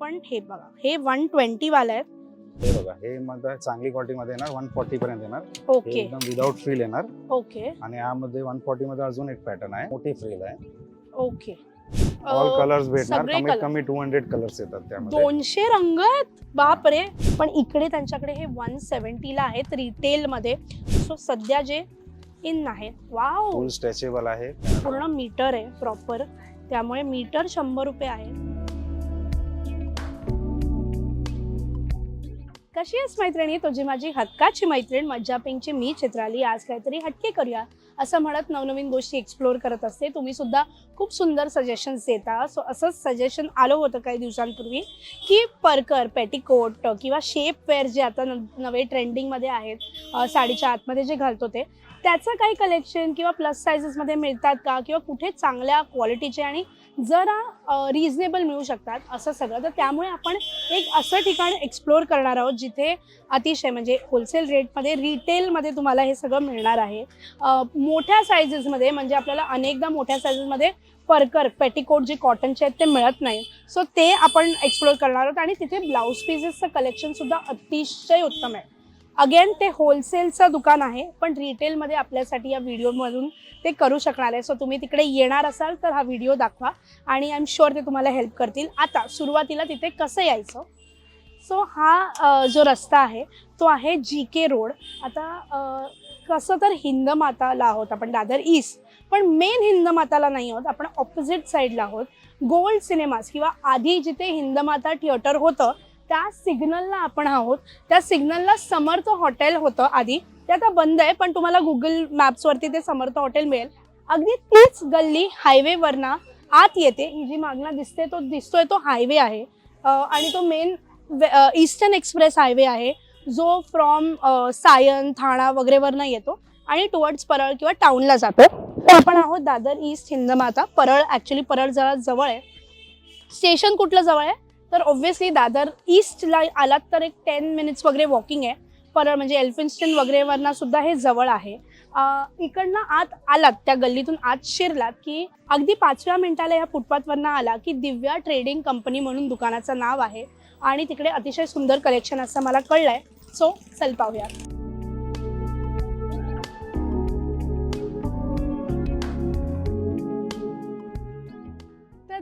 पण हे बघा हे वन ट्वेंटी वाला आहे. हे बघा हे मध्ये चांगली क्वालिटी मध्ये येणार वन फोर्टी पर्यंत येणार. हे ओके एकदम विदाउट फ्रील येणार. ओके आणि यामध्ये वन फोर्टी मध्ये अजून एक पॅटर्न आहे मोठी फ्रील आहे. ओके ऑल अं, कलर्स भेटणार सगळे कमीत color. कमी टू हंड्रेड कलर्स येतात त्यामध्ये. दोनशे रंग आहेत बापरे! पण इकडे त्यांच्याकडे हे वन सेवन्टीला आहेत रिटेल मध्ये. सो सध्या जे इन आहे वाव. फुल स्ट्रेचेबल आहे. पूर्ण मीटर आहे प्रॉपर. त्यामुळे मीटर शंभर रुपये आहे कशी आहेस मैत्रिणी? तुझी माझी हक्काची मैत्रीण मज्जा पिंकची मी चित्राली. आज काहीतरी हटके करूया. असं म्हणत नवनवीन गोष्टी एक्सप्लोअर करत असते. तुम्ही सुद्धा खूप सुंदर सजेशन्स देता. सो असंच सजेशन आलं होतं काही दिवसांपूर्वी की परकर पेटिकोट किंवा शेप वेअर जे आता न नवे ट्रेंडिंगमध्ये आहेत अ, साडीच्या आतमध्ये जे घालतो ते त्याचं काही कलेक्शन किंवा प्लस सायझेसमध्ये मिळतात का? किंवा कुठे चांगल्या क्वालिटीचे आणि जरा रिझनेबल मिळू शकतात असं सगळं. तर त्यामुळे आपण एक असं ठिकाण एक्सप्लोअर करणार आहोत जिथे अतिशय म्हणजे होलसेल रेटमध्ये रिटेलमध्ये तुम्हाला हे सगळं मिळणार आहे. मोठ्या सायझेसमध्ये म्हणजे आपल्याला अनेकदा मोठ्या सायझेसमध्ये परकर पेटिकोट जे कॉटनचे आहेत ते मिळत नाही. सो ते आपण एक्सप्लोअर करणार आहोत आणि तिथे ब्लाऊज पीसेसचं कलेक्शनसुद्धा अतिशय उत्तम आहे. अगेन ते होलसेलचं दुकान आहे पण रिटेलमध्ये आपल्यासाठी या व्हिडिओमधून ते करू शकणार आहे. सो तुम्ही तिकडे येणार असाल तर हा व्हिडिओ दाखवा आणि आय एम शुअर ते तुम्हाला हेल्प करतील. आता सुरुवातीला तिथे कसं यायचं? सो हा जो रस्ता आहे तो आहे जी के रोड आता कसं तर हिंदमाताला आहोत आपण दादर ईस्ट पण मेन हिंदमाताला नाही आहोत आपण ऑपोजिट साईडला आहोत. गोल्ड सिनेमास किंवा आधी जिथे हिंदमाता थिएटर होतं त्या सिग्नलला आपण आहोत. त्या सिग्नलला समर्थ हॉटेल होतं आधी. ते आता बंद आहे पण तुम्हाला गुगल मॅप्सवरती ते समर्थ हॉटेल मिळेल. अगदी तीच गल्ली हायवेवरनं आत येते. ही जी मागणं दिसते तो दिसतोय तो हायवे आहे. आणि तो मेन ईस्टर्न एक्सप्रेस हायवे आहे. जो फ्रॉम सायन ठाणा वगैरेवरनं येतो आणि टुवर्ड्स परळ किंवा टाऊनला जातो तर आपण आहोत दादर ईस्ट हिंदमाता. परळ ॲक्च्युली परळ जरा जवळ आहे. स्टेशन कुठलं जवळ आहे? तर ऑब्व्हियसली दादर ईस्टला आलात तर एक टेन मिनिट्स वगैरे वॉकिंग आहे. परळ म्हणजे एल्फिन्स्टन वगैरेवरनं सुद्धा हे जवळ आहे. इकडनं आत आलात त्या गल्लीतून आत शिरलात की अगदी पाचव्या मिनिटाला या फुटपाथवरनं आला की दिव्या ट्रेडिंग कंपनी म्हणून दुकानाचं नाव आहे. आणि तिकडे अतिशय सुंदर कलेक्शन असं मला कळलंय. सो चल पाहूया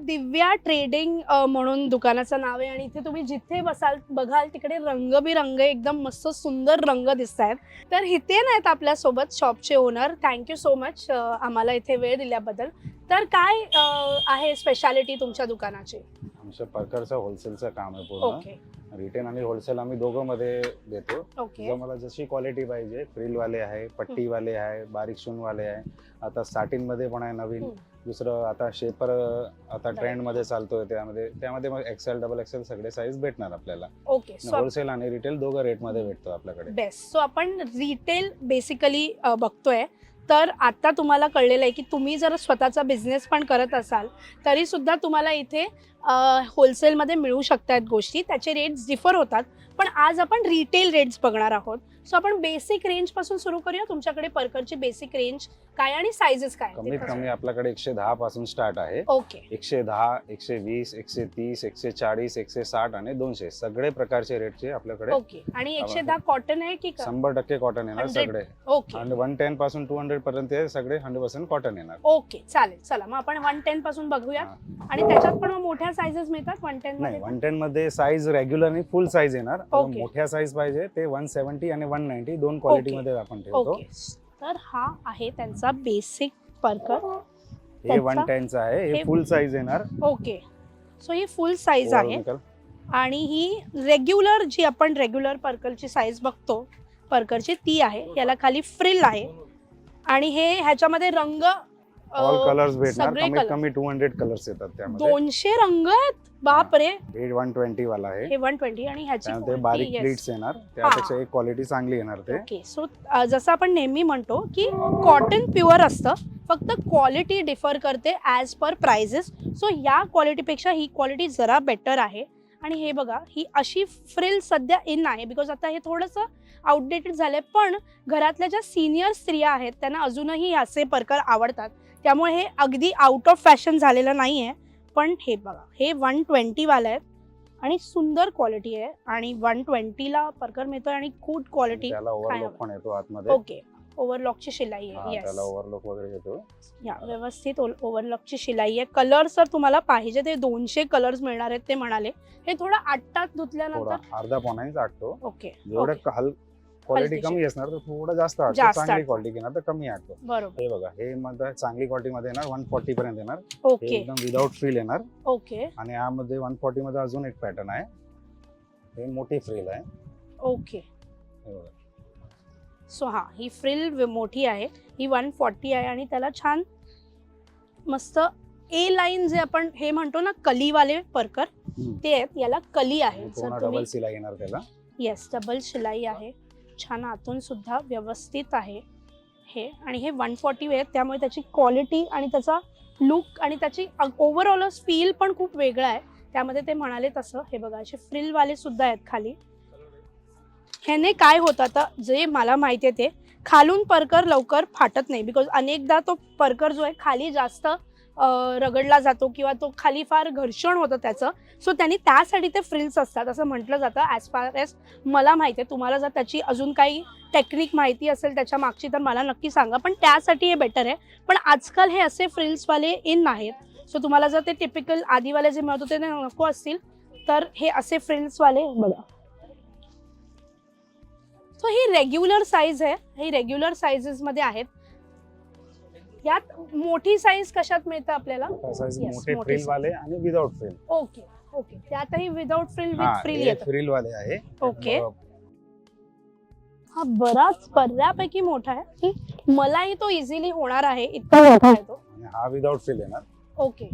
दिव्या ट्रेडिंग म्हणून दुकानाचं नाव आहे. आणि इथे तुम्ही जिथे बसाल बघाल तिकडे रंगबिरंग एकदम मस्त सुंदर रंग दिसत आहेत तर इथे नाहीत आपल्यासोबत शॉपचे ओनर थँक्यू सो मच आम्हाला इथे वेळ दिल्याबद्दल. तर काय आहे स्पेशालिटी तुमच्या दुकानाची? आमच्या परकरचं होलसेलचं काम आहे पूर्ण. ओके रिटेल आणि होलसेल आम्ही दोघं मध्ये देतो. ओके जर मला जशी क्वालिटी पाहिजे फ्रील वाले आहे पट्टी वाले आहे बारीक शून वाले आहे. आता स्टार्टिंगमध्ये पण आहे नवीन. हम्म. दुसरं आता शेपर आता. ट्रेंडमध्ये चालतोय त्यामध्ये त्यामध्ये मग एक्सेल डबल एक्सेल सगळे साईज भेटणार आपल्याला. ओके होलसेल आणि रिटेल दोघं रेटमध्ये भेटतो आपल्याकडे. बेस्ट सो आपण रिटेल बेसिकली बघतोय. तर आता तुम्हाला कळलेलं आहे की तुम्ही जर स्वतःचा बिझनेस पण करत असाल तरी सुद्धा तुम्हाला इथे होलसेलमध्ये मिळू शकतात गोष्टी. त्याचे रेट्स डिफर होतात. पण आज आपण रिटेल रेट्स बघणार आहोत. सो आपण बेसिक रेंजपासून सुरू करूया. तुमच्याकडे परकरची बेसिक रेंज काय आणि सायझेस काय कमीत कमी आपल्याकडे एकशे दहा पासून स्टार्ट आहे. ओके. एकशे दहा एकशे वीस एकशे तीस एकशे चाळीस एकशे साठ आणि दोनशे सगळे प्रकारचे रेटचे आपल्याकडे ओके. आणि एकशे दहा कॉटन आहे की शंभर टक्के कॉटन येणार 100 सगळे. ओके. आणि वन टेन पासून टू हंड्रेड पर्यंत सगळे हंड्रेड पर्सेंट कॉटन येणार. ओके. चालेल. चला मग आपण वन टेन पासून बघूया. आणि त्याच्यात पण मोठ्या सायझेस मिळतात? वन टेन नाही वन टेन मध्ये साईज रेग्युलर आणि फुल साईज येणार. मोठ्या साईज पाहिजे ते वन सेव्हन्टी आणि वन नाईन्टी दोन क्वालिटी. मध्ये आपण ठेवतो. तर हा आहे त्यांचा बेसिक परकर. हे वन टेनचं आहे. हे- फुल साईज येणार. ओके सो ही फुल साईज आहे. आणि ही रेग्युलर जी आपण रेग्युलर पर्कलची साईज बघतो पर्करची ती आहे. याला खाली फ्रिल आहे. आणि हे ह्याच्यामध्ये रंग ऑल कलर्स भेटणार सगळे कमीत color. कमी टू हंड्रेड कलर्स येतात त्यामध्ये. दोनशे रंग आहेत बापरे. हे वन ट्वेंटी वाला आहे. वन ट्वेंटी आणि ह्याची बारीक. प्लीट्स येणार. त्यापेक्षा एक क्वालिटी चांगली येणार ते. ओके सो जसं आपण नेहमी म्हणतो की कॉटन प्युअर असतं फक्त क्वालिटी डिफर करते ॲज पर प्राइजेस सो या क्वालिटीपेक्षा ही क्वालिटी जरा बेटर आहे. आणि हे बघा ही अशी फ्रिल सध्या इन आहे. बिकॉज आता हे थोडंसं आउटडेटेड झालंय पण घरातल्या ज्या सिनियर स्त्रिया आहेत त्यांना अजूनही असे प्रकार आवडतात. त्यामुळे हे अगदी आउट ऑफ फॅशन झालेलं नाही आहे पण हे बघा हे वन ट्वेंटीवालं आहे आणि सुंदर क्वालिटी आहे आणि वन ट्वेंटीला परकर मिळतोय आणि गुड क्वालिटी त्याला काय ओव्हरलॉक हवं? पण येतो आतमध्ये. ओके ओव्हरलॉकची शिलाई हा, आहे त्याला येस ओव्हरलॉक वगैरे येतो या व्यवस्थित ओव्हरलॉकची शिलाई आहे. कलर सर तुम्हाला पाहिजे ते दोनशे कलर्स मिळणार आहेत ते म्हणाले. हे थोडं आट्टात थोडा धुतल्यानंतर अर्धा पाण्याच आटतो ओके जेवढं ओके. हल क्वालिटी. कमी असणार तर थोडं जास्त चांगली. क्वालिटी घेणार तर कमी बरोबर. हे बघा हे मध्ये चांगली क्वालिटी मध्ये येणार वन फोर्टी पर्यंत येणार. हे ओके. एकदम विदाउट फ्रील येणार. ओके. आणि यामध्ये वन फोर्टी मध्ये अजून एक पॅटर्न आहे. हे मोठी फ्रील आहे. ओके. हे बघा. सो हा ही फ्रिल मोठी आहे. ही वन फॉर्टी आहे आणि त्याला छान मस्त ए लाईन जे आपण हे म्हणतो ना कलीवाले परकर हम्म. ते आहेत याला कली आहे. आणि जर पूर्ण तुम्ही डबल येणार त्याला. येस डबल शिलाई आहे. छान आतून सुद्धा व्यवस्थित आहे हे. आणि हे वन फॉर्टी आहे त्यामुळे त्याची क्वालिटी आणि त्याचा लुक आणि त्याची ओव्हरऑलच फील पण खूप वेगळा आहे. त्यामध्ये ते म्हणाले तसं. हे बघा असे फ्रिलवाले सुद्धा आहेत खाली. ह्याने काय होतं आता जे मला माहिती आहे ते खालून परकर लवकर फाटत नाही. बिकॉज अनेकदा तो परकर जो आहे खाली जास्त रगडला जातो किंवा तो खाली फार घर्षण होतं त्याचं. सो त्यांनी त्यासाठी ते फ्रिल्स असतात. असं म्हटलं जातं ॲज फार एज मला माहिती आहे. तुम्हाला जर त्याची अजून काही टेक्निक माहिती असेल त्याच्या मागची तर मला नक्की सांगा. पण त्यासाठी हे बेटर आहे. पण आजकाल हे असे फ्रिल्सवाले इन नाहीत. सो तुम्हाला जर ते टिपिकल आधीवाले जे मिळत होते ते नको असतील तर हे असे फ्रिल्सवाले बघा. सो ही रेग्युलर साईज आहे. ही रेग्युलर साईजेसमध्ये आहेत. यात मोठी साईज कशात मिळतं आपल्याला? साईज Yes, मोठे मोठी फ्रील size. वाले आणि विदाउट फ्रील ओके ओके त्यातही विदाउट फ्रिल हा विथ फ्रिल हे येतं. फ्रील वाले आहे. ओके. हा बराच बऱ्यापैकी मोठा आहे. की मलाही तो इझिली होणार आहे. इतका मोठा आहे तो. हा विदाउट फ्रील येणार. ओके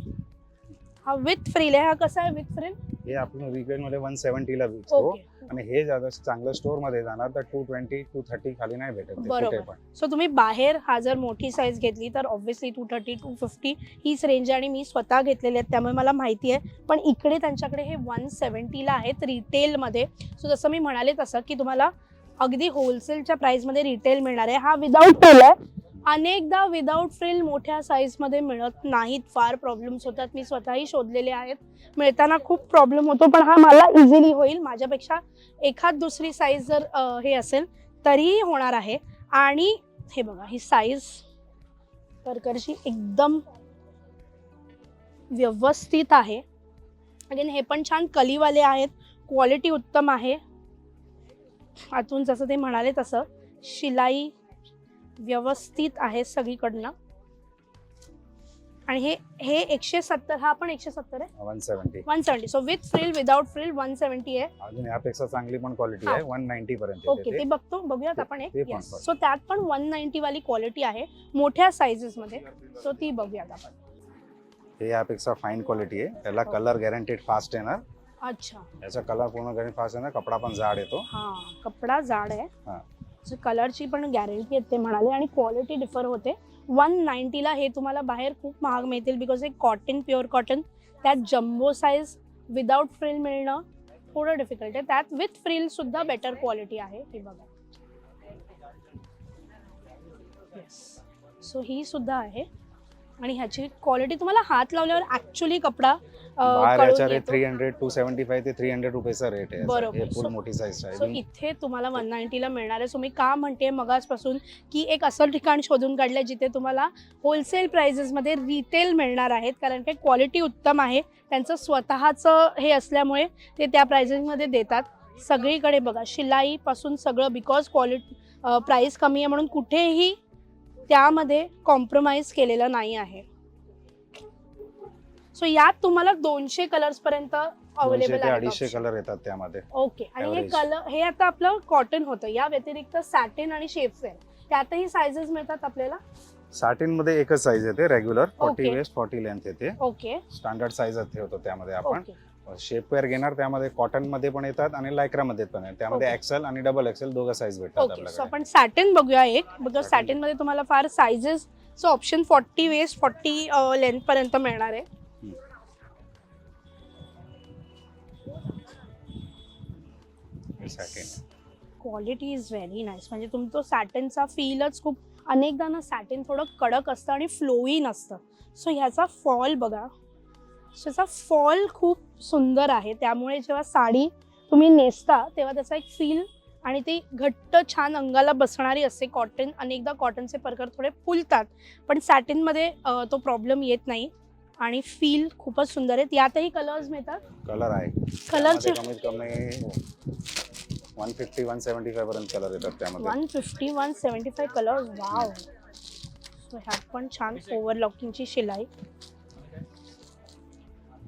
हा विथ फ्रिल आहे. हा कसा आहे विथ फ्रिल हे आपण वीकेंडमध्ये वन सेव्हन्टीला विकतो. ओके आणि हे चांगलं स्टोरमध्ये जाणार तर टू ट्वेंटी टू थर्टी खाली नाही भेटत बरोबर. सो तुम्ही बाहेर हा जर मोठी साईज घेतली तर obviously two thirty two fifty हीच रेंज आहे आणि मी स्वतः घेतलेले आहेत. त्यामुळे मला माहिती आहे. पण इकडे त्यांच्याकडे हे वन सेवन्टीला आहेत रिटेलमध्ये सो जसं मी म्हणाले तसं की तुम्हाला अगदी होलसेलच्या प्राईसमध्ये रिटेल मिळणार आहे. हा विदाऊट फ्रिल आहे. अनेकदा विदाऊट फ्रिल मोठ्या साईजमध्ये मिळत नाहीत. फार प्रॉब्लेम्स होतात. मी स्वतःही शोधलेले आहेत. मिळताना खूप प्रॉब्लेम होतो पण हा मला इझिली होईल. माझ्यापेक्षा एखाद दुसरी साईज जर हे असेल तरीही होणार आहे. आणि हे बघा ही साईज करकरशी एकदम व्यवस्थित आहे. अगेन हे पण छान कलीवाले आहेत. क्वालिटी उत्तम आहे. आतून जसं ते म्हणाले तसं शिलाई व्यवस्थित आहे सगळीकडनं. आणि हे हे एकशे सत्तर हा पण एकशे सत्तर आहे? One seventy one seventy so with frill without frill one seventy आहे. अजून यापेक्षा चांगली पण क्वालिटी. आहे. वन नाईन्टी पर्यंत ओके ते. बघतो बघूयात आपण एक. सो त्यात पण वन नाईन्टी वाली क्वालिटी आहे मोठ्या साईजेस मध्ये. सो ती बघूयात आपण. हे यापेक्षा फाईन क्वालिटी आहे. त्याला. कलर गॅरंटेड फास्ट येणार. अच्छा. याचा कलर पूर्ण गॅरंटी फास्ट येणार. कपडा पण जाड येतो. हा कपडा जाड आहे. हा. सो कलरची पण गॅरंटी येते म्हणाले आणि क्वालिटी डिफर होते. वन नाईन्टीला हे तुम्हाला बाहेर खूप महाग मिळतील बिकॉज हे कॉटन प्युअर कॉटन त्यात जम्बो साईज विदाऊट फ्रिल मिळणं थोडं डिफिकल्ट आहे. त्यात विथ फ्रिल सुद्धा बेटर क्वालिटी आहे हे बघा. सो ही सुद्धा आहे. आणि ह्याची क्वालिटी तुम्हाला हात लावल्यावर ऍक्च्युली कपडा बाहेर याच्या येतो. Three hundred two seventy five ते थ्री हंड्रेड रुपयेचा रेट आहे. हे फुल मोठी साईज आहे. इथे तुम्हाला वन नाईन्टीला मिळणार आहे. सो मी का म्हणते मगाचपासून की एक असं ठिकाण शोधून काढलं जिथे तुम्हाला होलसेल प्राइजेसमध्ये रिटेल मिळणार आहेत. कारण की क्वालिटी उत्तम आहे. त्यांचं स्वतःचं हे असल्यामुळे ते त्या प्राइजेसमध्ये देतात. सगळीकडे बघा शिलाईपासून सगळं बिकॉज क्वालिटी प्राईस कमी आहे म्हणून कुठेही त्यामध्ये कॉम्प्रोमाइज केलेलं नाही आहे. सो यात तुम्हाला दोनशे कलर्स पर्यंत अवेलेबल ते अडीचशे. कलर येतात त्यामध्ये. ओके आणि हे. कलर हे आता आपलं कॉटन होतं. या व्यतिरिक्त सॅटिन आणि शेपवेअर त्यातही सायझेस मिळतात आपल्याला? साठीन मध्ये एकच साईज येते regular forty. Waist forty length येते. ओके स्टँडर्ड साईज ठेवतो त्यामध्ये आपण. शेपवेअर घेणार त्यामध्ये कॉटनमध्ये पण येतात आणि लायक्रा मध्ये पण येतात त्यामध्ये. एक्सेल आणि डबल एक्सेल दोघं साईज भेटतात आपण सॅटिन बघूया एक. Satin. सॅटिनमध्ये तुम्हाला फार सायझेसचं option forty waist forty length पर्यंत मिळणार आहे. क्वालिटी इज व्हेरी नाईस म्हणजे तुम तो सॅटिनचा फीलच खूप अनेकदा ना सॅटिन थोडं कडक असतं आणि फ्लोई नसतं. सो ह्याचा फॉल बघा. सो याचा फॉल खूप सुंदर आहे. त्यामुळे जेव्हा साडी तुम्ही नेसता तेव्हा त्याचा एक फील आणि ती घट्ट छान अंगाला बसणारी असते कॉटन अनेकदा कॉटनचे प्रकार थोडे फुलतात. पण सॅटिनमध्ये तो प्रॉब्लेम येत नाही आणि फील खूपच सुंदर आहेत यातही कलर्स मिळतात? कलर आहे. कलरचे one fifty one seventy five पर्यंत कलर येतात त्यामध्ये. One fifty one seventy five colours wow so ह्यात पण छान ओव्हरलॉकिंगची शिलाई.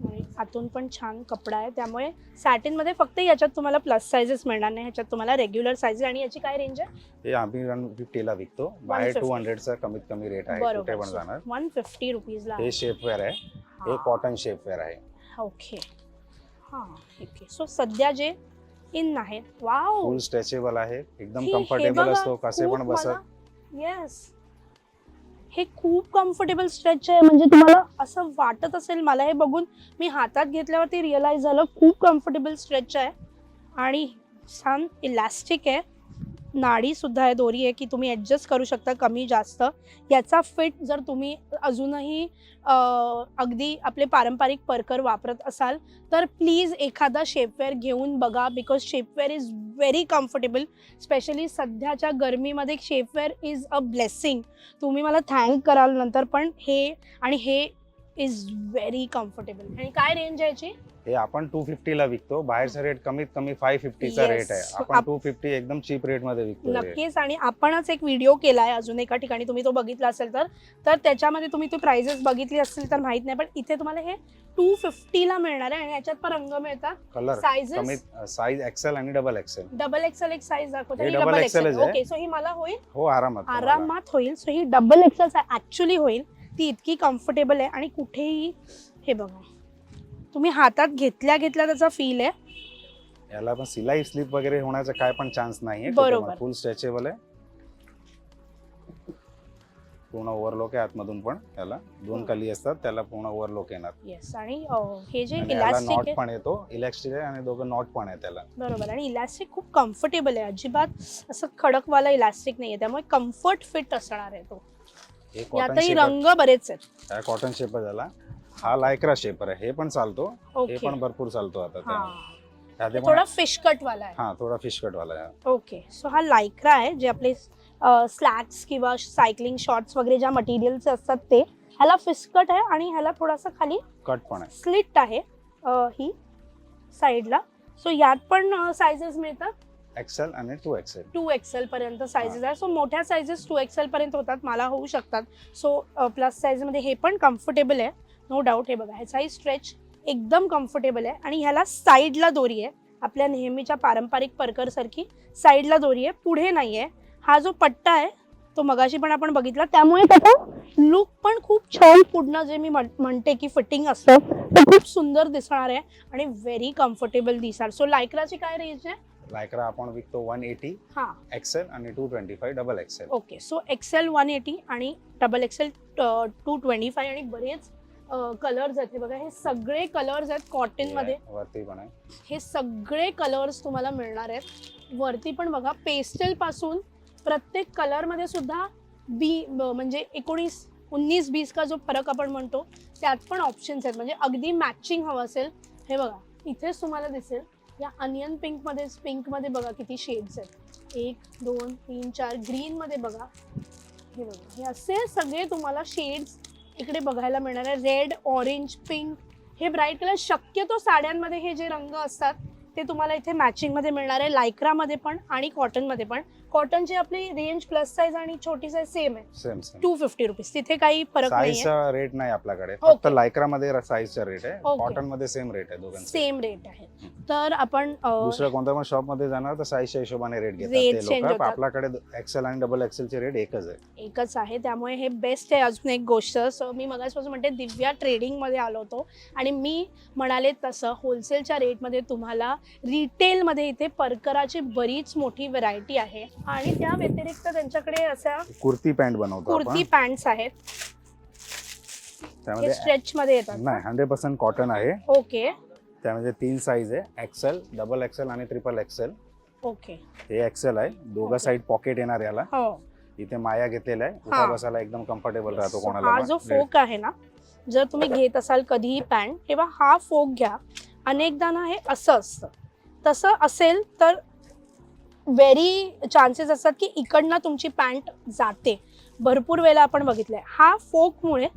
आणि आतून पण छान कपडा आहे. त्यामुळे सॅटिनमध्ये फक्त याच्यात तुम्हाला प्लस साईजेस मिळणार नाही. ह्याच्यात तुम्हाला रेग्युलर साईज आणि याची काय रेंज आहे? हे आम्ही वन फिफ्टीला विकतो. बाहेर 150. टू हंड्रेडचा कमीत कमी रेट आहे. कुठे पण बरोबर जाणार वन फिफ्टी रुपीजला हे शेपवेअर आहे. हे कॉटन शेपवेअर आहे. ओके हां ओके सो सध्या जे इन आहेत वाव. फुल स्ट्रेचेबल आहे. एकदम हे- हे कम्फर्टेबल बघा, असतो कसे पण बसत. येस हे खूप कम्फर्टेबल स्ट्रेच आहे. म्हणजे तुम्हाला असं वाटत असेल मला हे बघून मी हातात घेतल्यावरती रिअलाइज झालं खूप कम्फर्टेबल स्ट्रेच आहे. आणि छान इलॅस्टिक आहे. नाडीसुद्धा आहे दोरी आहे की तुम्ही ॲडजस्ट करू शकता कमी जास्त. याचा फिट जर तुम्ही अजूनही अगदी आपले पारंपरिक परकर वापरत असाल तर प्लीज एखादा शेपवेअर घेऊन बघा because shapewear is very comfortable specially सध्याच्या गरमीमध्ये शेपवेअर इज अ ब्लेसिंग तुम्ही मला थँक कराल नंतर पण हे आणि हे इज व्हेरी कम्फर्टेबल आणि काय रेंज आहे याची? हे आपण टू फिफ्टीला विकतो. बाहेरचा रेट कमीत कमी फाय फिफ्टीचा Yes. रेट आहे. आपण आप- टू फिफ्टी एकदम चीप रेटमध्ये विकतो हे. नक्कीच. आणि आपणच एक व्हिडिओ केला आहे अजून एका ठिकाणी. तुम्ही तो बघितला असेल तर. तर त्याच्यामध्ये तुम्ही ती प्राइजेस बघितली असतील तर माहीत नाही पण इथे तुम्हाला हे टू फिफ्टीला मिळणार आहे. आणि याच्यात पण रंग मिळतात. कलर सायझेस कमीत साईज एक्सेल आणि डबल एक्सेल डबल एक्सेल एक साईज दाखवते हे double डबल XL एक्सेल आहे. ओके सो ही मला होईल. हो आरामात. तुम्हाला. आरामात होईल. सो ही डबल एक्सेल ऍक्च्युली होईल. ती इतकी कम्फर्टेबल आहे आणि कुठेही हे बघा. तुम्ही हातात घेतल्या घेतल्या त्याचा फील आहे. याला पण सिलाई स्लिप वगैरे होण्याचा काय पण चान्स नाहीये. बरोबर. फुल स्ट्रेचेबल आहे. पूर्ण ओव्हरलोक आहे आतमधून पण त्याला दोन हम्म. कली असतात त्याला पूर्ण ओव्हरलोक येणार. येस आणि अं, हे जे आणि याला इलास्टिक नॉट आहे पण येतो. इलेक्ट्रिक आहे आणि दोघं नॉट पण आहे त्याला. बरोबर आणि इलास्टिक खूप कम्फर्टेबल आहे. अजिबात असं खडकवाला इलास्टिक नाही आहे त्यामुळे कम्फर्ट फिट असणार आहे तो. हे यातही रंग बरेच आहेत. हा कॉटन शेप झाला. हा लायक्रा शेपर आहे. हे पण चालतो. हे ओके पण भरपूर चालतो आता हा. त्यामध्ये. ह्यात पण- थोडा फिश कट वाला आहे. हा थोडा फिश कट वाला आहे. ओके सो हा लायक्रा आहे जे आपले स्लॅक्स किंवा सायकलिंग शॉर्ट्स वगैरे ज्या मटेरियलचे असतात ते ह्याला फिस्कट आहे आणि ह्याला थोडासा खाली कट पण आहे. स्लिट आहे अ, ही साईडला सो यात पण सायझेस मिळतात. एक्सेल आणि टू एक्सेल टू एक्सेल पर्यंत सायझेस आहे सो मोठ्या सायझेस टू एक्सेल पर्यंत होतात मला होऊ शकतात. सो प्लस साईजमध्ये हे पण कम्फर्टेबल आहे. नो डाऊट हे बघा ह्याचाही स्ट्रेच एकदम कम्फर्टेबल आहे. आणि ह्याला साईडला दोरी आहे. आपल्या नेहमीच्या पारंपरिक परकरसारखी साईडला दोरी आहे. पुढे नाही आहे हा जो पट्टा आहे तो मगाशी पण आपण बघितला. त्यामुळे त्याचा लुक पण खूप छान पुढनं जे मी म्हण- म्हणते की फिटिंग असतं ते खूप सुंदर दिसणार आहे आणि व्हेरी कम्फर्टेबल दिसणार. सो लायक्राची काय रेंज आहे? लायक्रा आपण विकतो वन एटी हां. एक्सेल आणि two twenty five double XL okay so XL one eighty आणि double XL two twenty five आणि बरेच कलर्स आहेत. हे बघा हे सगळे कलर्स आहेत कॉटनमध्ये वरती पण आहे. हे सगळे कलर्स तुम्हाला मिळणार आहेत. वरती पण बघा पेस्टलपासून प्रत्येक कलरमध्ये सुद्धा बी ब- म्हणजे एकोणीस उन्नीस बीस का जो फरक आपण म्हणतो त्यात पण ऑप्शन्स आहेत. म्हणजे अगदी मॅचिंग हवं असेल. हे बघा इथेच तुम्हाला दिसेल. या अनियन पिंकमध्येच पिंकमध्ये बघा किती शेड्स आहेत. एक दोन तीन चार ग्रीनमध्ये बघा. हे बघा. हे असे सगळे तुम्हाला शेड्स इकडे बघायला मिळणार आहे. रेड ऑरेंज पिंक हे ब्राईट कलर शक्यतो साड्यांमध्ये हे जे रंग असतात ते तुम्हाला इथे मॅचिंगमध्ये मिळणार आहे लायक्रामध्ये पण आणि कॉटनमध्ये पण. कॉटनची आपली रेंज प्लस साईज आणि छोटी साईज सेम आहे. Same same two fifty rupees तिथे काही फरक नाही साईजचा रेट नाही आपल्याकडे. फक्त लायक्रा मध्ये साईजचा रेट आहे. Okay. कॉटनमध्ये सेम रेट आहे दोघांचे. सेम रेट आहे. तर आपण अं, दुसऱ्या कोणत्या पण शॉपमध्ये जाणार तर साईजच्या हिशोबाने रेट घेतात Rate ते change लोक होतात. आपल्याकडे एक्सेल आणि डबल एक्सेलचे रेट एकच आहे. एकच आहे. त्यामुळे हे बेस्ट आहे अजून एक गोष्ट. सो मी मगाचपासून म्हणते दिव्या ट्रेडिंगमध्ये आलो होतो. आणि मी म्हणाले तसं होलसेलच्या रेटमध्ये तुम्हाला रिटेलमध्ये इथे परकराची बरीच मोठी व्हरायटी आहे. आणि त्या व्यतिरिक्त त्यांच्याकडे अशा कुर्ती पॅन्ट बनवतो कुर्ती पॅन्ट्स आहेत. त्यामध्ये स्ट्रेचमध्ये येतात. नाही हंड्रेड पर्सेंट कॉटन आहे. ओके. त्यामध्ये तीन साईज आहे. एक्सेल डबल एक्सेल आणि ट्रिपल एक्सेल ओके. हे एक्सेल आहे. दोघं. साईड पॉकेट येणार याला. हो. इथे माया घेतलेला आहे. उठा बसायला एकदम कम्फर्टेबल राहतो कोणाला हा. जो फोक आहे ना जर तुम्ही घेत असाल कधीही पॅन्ट तेव्हा हा फोक घ्या. अनेकदा ना हे असं असतं. तसं असेल तर व्हेरी चान्सेस असतात की इकडनं तुमची पॅन्ट जाते. भरपूर वेळेला आपण बघितलंय. हा फोकमुळे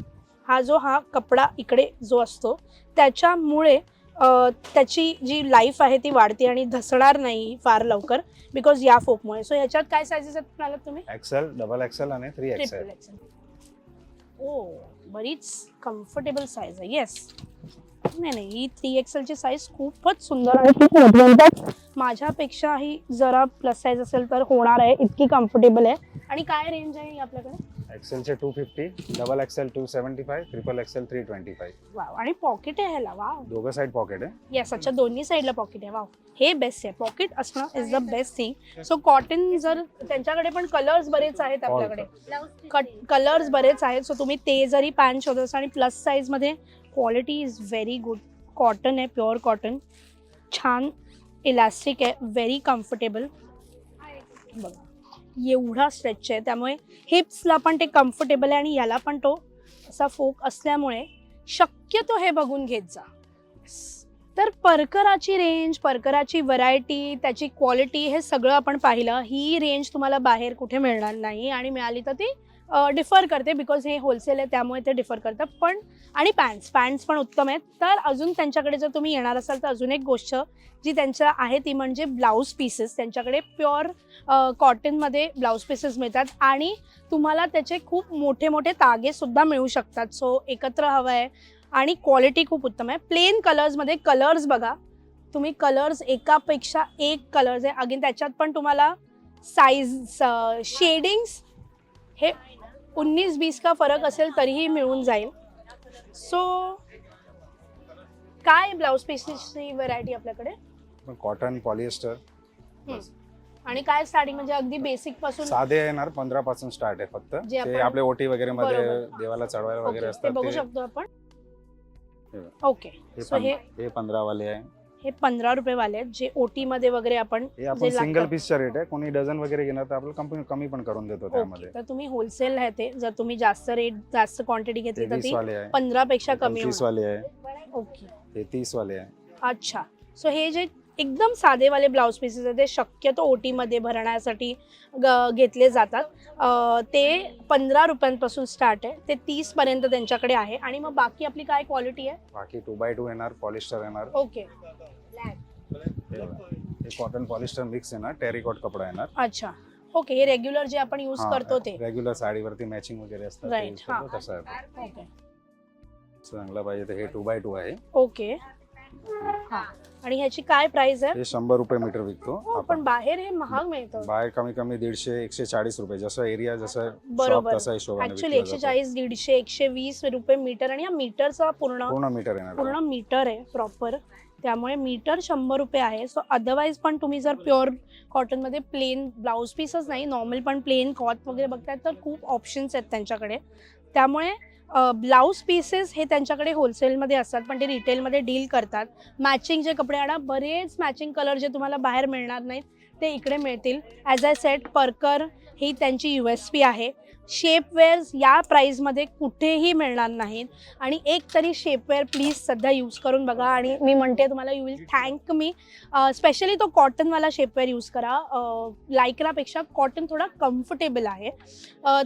हा जो हा कपडा इकडे जो असतो त्याच्यामुळे त्याची जी लाईफ आहे ती वाढते आणि धसणार नाही फार लवकर बिकॉज या फोकमुळे. सो ह्याच्यात काय सायझेस आहेत म्हणालात तुम्ही? एक्सेल डबल एक्सेल आणि थ्री एक्सेल ओ बरीच कम्फर्टेबल साईज आहे. येस नाही नाही ही थ्री एक्सेलची साईज खूपच सुंदर आहे. खूप मोठी आहे. त्यात माझ्यापेक्षाही जरा प्लस साईज असेल तर होणार आहे इतकी कम्फर्टेबल आहे. आणि काय रेंज आहे आपल्याकडे? एक्सेलचे two fifty double XL two seventy five triple XL three twenty five wow आणि पॉकेट आहे ह्याला वाव दोघं साईड पॉकेट आहे. येस अच्छा दोन्ही साईडला पॉकेट आहे वाव हे बेस्ट आहे. पॉकेट असणं is the best thing so cotton जर त्यांच्याकडे पण कलर्स बरेच आहेत आपल्याकडे. कलर्स बरेच आहेत. सो तुम्ही ते जरी पॅन्ट शोधत असाल आणि प्लस साईजमध्ये quality is very good cotton आहे प्युअर कॉटन छान इलास्टिक आहे व्हेरी कम्फर्टेबल बघा एवढा स्ट्रेच आहे त्यामुळे हिप्सला पण ते कम्फर्टेबल आहे आणि याला पण तो असा फोक असल्यामुळे शक्यतो हे बघून घेत जा. तर परकराची रेंज परकराची व्हरायटी त्याची क्वालिटी हे सगळं आपण पाहिलं. ही रेंज तुम्हाला बाहेर कुठे मिळणार नाही आणि मिळाली तर ती डिफर करते बिकॉज हे होलसेल आहे त्यामुळे ते डिफर करतात. पण आणि पॅन्ट्स पॅन्ट्स पण उत्तम आहेत. तर अजून त्यांच्याकडे जर तुम्ही येणार असाल तर अजून एक गोष्ट जी त्यांच्या आहे ती म्हणजे ब्लाऊज पीसेस त्यांच्याकडे प्युअर कॉटनमध्ये ब्लाऊज पीसेस मिळतात. आणि तुम्हाला त्याचे खूप मोठे मोठे तागेसुद्धा मिळू शकतात. सो एकत्र हवं आहे. आणि क्वालिटी खूप उत्तम आहे. प्लेन कलर्समध्ये कलर्स बघा. तुम्ही कलर्स एकापेक्षा एक कलर्स आहे. अगेन त्याच्यात पण तुम्हाला साईज शेडिंग्स हे उन्नीस बीस का फरक असेल तरीही मिळून जाईल. सो काय ब्लाऊज पीसेसची व्हरायटी आपल्याकडे? कॉटन पॉलिएस्टर आणि काय स्टार्टिंग म्हणजे अगदी बेसिकपासून? साधे येणार पंधरा पासून स्टार्ट आहे फक्त. जे ते आपण- आपले ओटी वगैरे मध्ये बरोबर. देवाला चढवायला वगैरे ओके, ते असतात बघू ते शकतो आपण? हे ओके हे सो हे पं- हे पंधरा वाले आहे. हे पंधरा रुपये वाले आहेत जे ओटी मध्ये वगैरे आपण हे आपण जे सिंगल. पीसचा रेट आहे. कोणी डझन वगैरे घेणार तर आपल्याला कंपनी कमी पण करून देतो त्यामध्ये. ओके तर तुम्ही होलसेल आहे ते. जर तुम्ही जास्त रेट जास्त क्वांटिटी घेतली तर ती वाले आहे. पंधरा पेक्षा कमी होणार. वाले आहे. ओके. हे तीस वाले आहे. अच्छा. सो हे जे एकदम साधेवाले ब्लाऊज पीसेस आहेत ते शक्यतो ओटी मध्ये भरण्यासाठी ग- घेतले जातात. अं, ते पंधरा रुपयांपासून स्टार्ट आहे. ते तीस पर्यंत त्यांच्याकडे आहे. आणि मग बाकी आपली काय क्वालिटी आहे? बाकी टू बाय टू येणार पॉलिस्टर येणार. ओके. हे कॉटन पॉलिस्टर मिक्स येणार टेरिकॉट कपडा येणार अच्छा. ओके हे रेग्युलर जे आपण यूज करतो ते. रेग्युलर साडीवरती मॅचिंग वगैरे असतात Right, ते use करतो हा. तसं आहे ओके चांगला पाहिजे तर हे टू बाय टू आहे. ओके हा. आणि ह्याची काय प्राइस आहे? हे शंभर रुपये मीटर विकतो. हो आपण पण बाहेर हे महाग मिळतं. बाय कमी कमी दीडशे एकशे चाळीस रुपये जसं एरिया जसं शॉप बरोबर. तसा हिशोबाने ऍक्च्युअली विकला एकशे जातो. चाळीस दीडशे एकशे वीस रुपये मीटर आणि या मीटरचा पूर्ण पूर्ण मीटर येणार पूर्ण मीटर आहे प्रॉपर त्यामुळे मीटर शंभर रुपये आहे. सो अदरवाईज पण तुम्ही जर प्युअर कॉटनमध्ये प्लेन ब्लाऊज पीसच नाही नॉर्मल पण प्लेन कॉट वगैरे बघतायत तर खूप ऑप्शन्स आहेत त्यांच्याकडे. त्यामुळे ब्लाऊज पीसेस हे त्यांच्याकडे होलसेलमध्ये असतात पण ते रिटेलमध्ये डील करतात. मॅचिंग जे कपडे आणा बरेच मॅचिंग कलर जे तुम्हाला बाहेर मिळणार नाहीत ते इकडे मिळतील. ॲज आय सेट परकर ही त्यांची यू एस पी आहे. शेपवेअर्स या प्राईजमध्ये कुठेही मिळणार नाहीत. आणि एक तरी शेपवेअर प्लीज सध्या यूज करून बघा. आणि मी म्हणते तुम्हाला यू विल थँक मी स्पेशली तो कॉटनवाला शेपवेअर यूज करा. अं, लायक्रापेक्षा कॉटन थोडा कम्फर्टेबल आहे.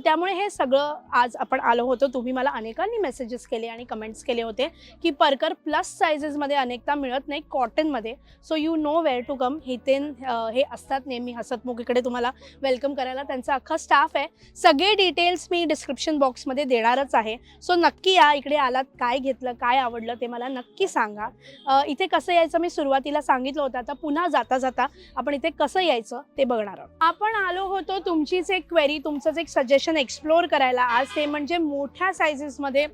त्यामुळे हे सगळं आज आपण आलो होतो. तुम्ही मला अनेकांनी मेसेजेस केले आणि कमेंट्स केले होते की परकर प्लस सायझेसमध्ये अनेकदा मिळत नाही कॉटनमध्ये so you know where to come Hiten हे असतात नेहमी हसतमुख इकडे तुम्हाला वेलकम करायला. त्यांचा अख्खा स्टाफ आहे. सगळे डिटेल्स मी डिस्क्रिप्शन बॉक्समध्ये देणारच आहे. सो नक्की या इकडे आलात काय घेतलं काय आवडलं ते मला नक्की सांगा. इथे कसं यायचं मी सुरुवातीला सांगितलं होतं आता पुन्हा जाता जाता आपण इथे कसं यायचं ते बघणार आहोत. आपण आलो होतो तुमचीच एक क्वेरी तुमचंच एक सजेशन एक्सप्लोअर करायला. आज ते म्हणजे मोठ्या सायझेसमध्ये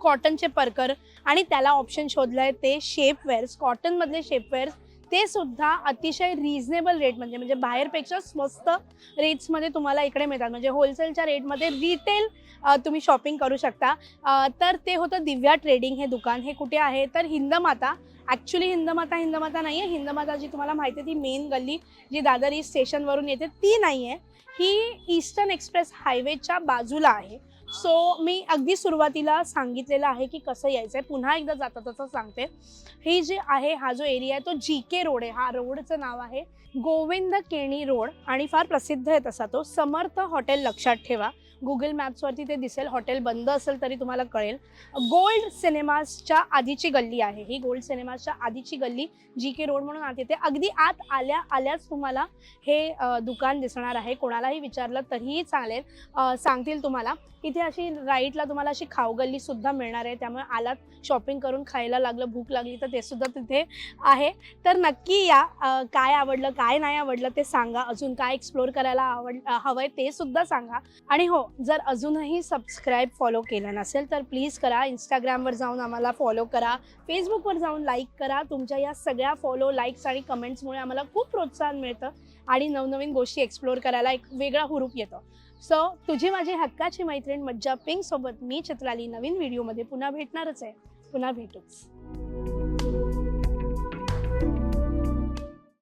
कॉटनचे परकर आणि त्याला ऑप्शन शोधलं आहे ते शेपवेअर्स कॉटनमधले शेपवेअर्स ते सुद्धा अतिशय रिझनेबल रेट म्हणजे म्हणजे बाहेरपेक्षा स्वस्त रेट्समध्ये तुम्हाला इकडे मिळतात. म्हणजे होलसेलच्या रेटमध्ये रिटेल तुम्ही शॉपिंग करू शकता. तर ते होतं दिव्या ट्रेडिंग हे दुकान. हे कुठे आहे? तर हिंदमाता. ॲक्च्युली हिंदमाता हिंदमाता नाही आहे हिंदमाता जी तुम्हाला माहिती आहे ती मेन गल्ली जी दादर ईस्ट स्टेशनवरून येते ती नाही आहे ही ईस्टर्न एक्सप्रेस हायवेच्या बाजूला आहे. सो मी अगदी सुरुवातीला सांगितलेलं आहे की कसं यायचं आहे पुन्हा एकदा जाता तसं सांगते. ही जी आहे हा जो एरिया आहे तो जी के रोड आहे. हा रोडचं नाव आहे. गोविंद केणी रोड आणि फार प्रसिद्ध आहे तसा तो. समर्थ हॉटेल लक्षात ठेवा. गुगल मॅप्सवरती ते दिसेल. हॉटेल बंद असेल तरी तुम्हाला कळेल. गोल्ड सिनेमासच्या आधीची गल्ली आहे. ही गोल्ड सिनेमासच्या आधीची गल्ली जी के रोड म्हणून आत येते. अगदी आत आल्या आल्याच तुम्हाला हे दुकान दिसणार आहे. कोणालाही विचारलं तरीही चालेल. सांगतील तुम्हाला. इथे अशी राईटला तुम्हाला अशी खावगल्ली सुद्धा मिळणार आहे. त्यामुळे आलात शॉपिंग करून खायला लागलं भूक लागली तर ते सुद्धा तिथे आहे. तर नक्की या काय आवडलं काय नाही आवडलं ते सांगा. अजून काय एक्सप्लोर करायला आवड हवं हवंय ते सुद्धा सांगा. आणि हो जर अजूनही सबस्क्राईब फॉलो केलं नसेल तर प्लीज करा. इंस्टाग्रामवर जाऊन आम्हाला फॉलो करा. फेसबुकवर जाऊन लाईक करा. तुमच्या या सगळ्या फॉलो लाईक्स आणि कमेंट्समुळे आम्हाला खूप प्रोत्साहन मिळतं आणि नवनवीन गोष्टी एक्सप्लोर करायला एक वेगळा हुरूप येतो. सो तुझी माझी हक्काची मैत्रीण मज्जा पिंक सोबत मी चित्राली नवीन व्हिडिओमध्ये पुन्हा भेटणारच आहे. पुन्हा भेटूच.